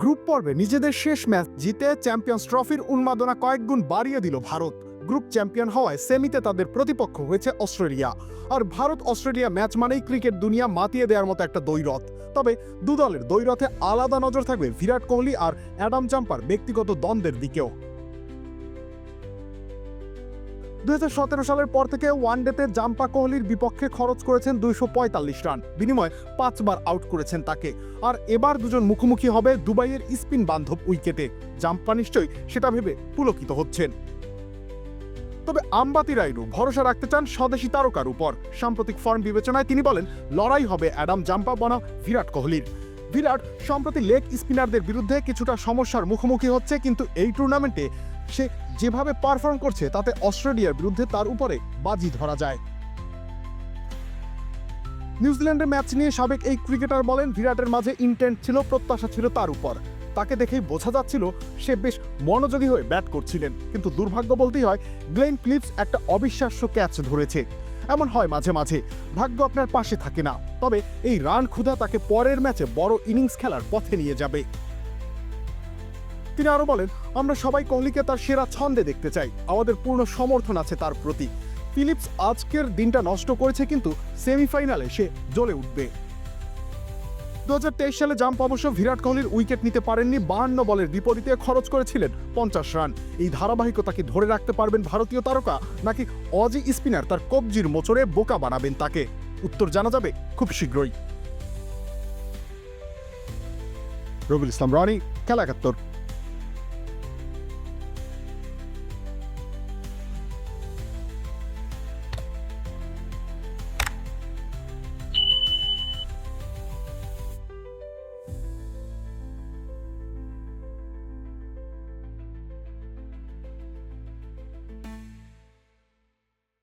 Group পর্বে নিজেদের শেষ ম্যাচ জিতে চ্যাম্পিয়ন্স ট্রফির উন্মাদনা কয়েক গুণ বাড়িয়ে দিল ভারত। গ্রুপ চ্যাম্পিয়ন হওয়ায় সেমিতে তাদের প্রতিপক্ষ হয়েছে অস্ট্রেলিয়া। আর ভারত অস্ট্রেলিয়া ম্যাচ মানেই ক্রিকেট দুনিয়া মাতিয়ে দেওয়ার মতো একটা দৈরথ। তবে দু দলের দ্বৈরথে আলাদা নজর থাকবে বিরাট কোহলি আর অ্যাডাম জাম্পার ব্যক্তিগত দ্বন্দ্বের দিকেও। দু সালের পর থেকে ওয়ানডেতে জাম্পা কোহলির বিপক্ষে খরচ করেছেন দুইশো রান। বিনিময়ে পাঁচবার আউট করেছেন তাকে। আর এবার দুজন মুখোমুখি হবে দুবাইয়ের স্পিন বান্ধব উইকেটে। জাম্পা নিশ্চয়ই সেটা ভেবে পুলকিত হচ্ছেন। তবে আম্বাতি রাইডু ভরসা রাখতে চান স্বদেশি তারকার উপর। সাম্প্রতিক ফর্ম বিবেচনায় তিনি বলেন, লড়াই হবে অ্যাডাম জাম্পা বনাম বিরাট কোহলির। বিরাট সম্প্রতি লেগ স্পিনারদের বিরুদ্ধে কিছুটা সমস্যার মুখোমুখি হচ্ছে, কিন্তু এই টুর্নামেন্টে সে যেভাবে পারফর্ম করছে, তাতে অস্ট্রেলিয়ার বিরুদ্ধে তার উপরে বাজি ধরা যায়। নিউজিল্যান্ডের ম্যাচ নিয়ে সাবেক এই ক্রিকেটার বলেন বিরাটের মাঝে ইন্টেন্ট ছিল, প্রত্যাশা ছিল তার উপর। তাকে দেখেই বোঝা যাচ্ছিল, সে বেশ মনোযোগী হয়ে ব্যাট করছিলেন। কিন্তু দুর্ভাগ্য বলতেই হয়, গ্লেন ক্লিপস একটা অবিশ্বাস্য ক্যাচ ধরেছে। এমন হয় মাঝে মাঝে, ভাগ্য আপনার পাশে থাকে না। তবে এই রান ক্ষুধা তাকে পরের ম্যাচে বড় ইনিংস খেলার পথে নিয়ে যাবে। তিনি আরও বলেন, আমরা সবাই কোহলিকে তার সেরা ছন্দে দেখতে চাই। আমাদের পূর্ণ সমর্থন আছে তার প্রতি। ফিলিপস আজকের দিনটা নষ্ট করেছে কিন্তু সেমিফাইনালে সে জ্বলে উঠবে। দুহাজার তেইশ সালে জাম্প অবশ্য বিরাট কোহলির উইকেট নিতে পারেননি, বাহান্ন বলের বিপরীতে খরচ করেছিলেন পঞ্চাশ রান। এই ধারাবাহিকতা কি ধরে রাখতে পারবেন ভারতীয় তারকা, নাকি অজি স্পিনার তার কবজির মোচড়ে বোকা বানাবেন তাকে? উত্তর জানা যাবে খুব শীঘ্রই। রবিউল ইসলাম, রনি, খেলা একাত্তর।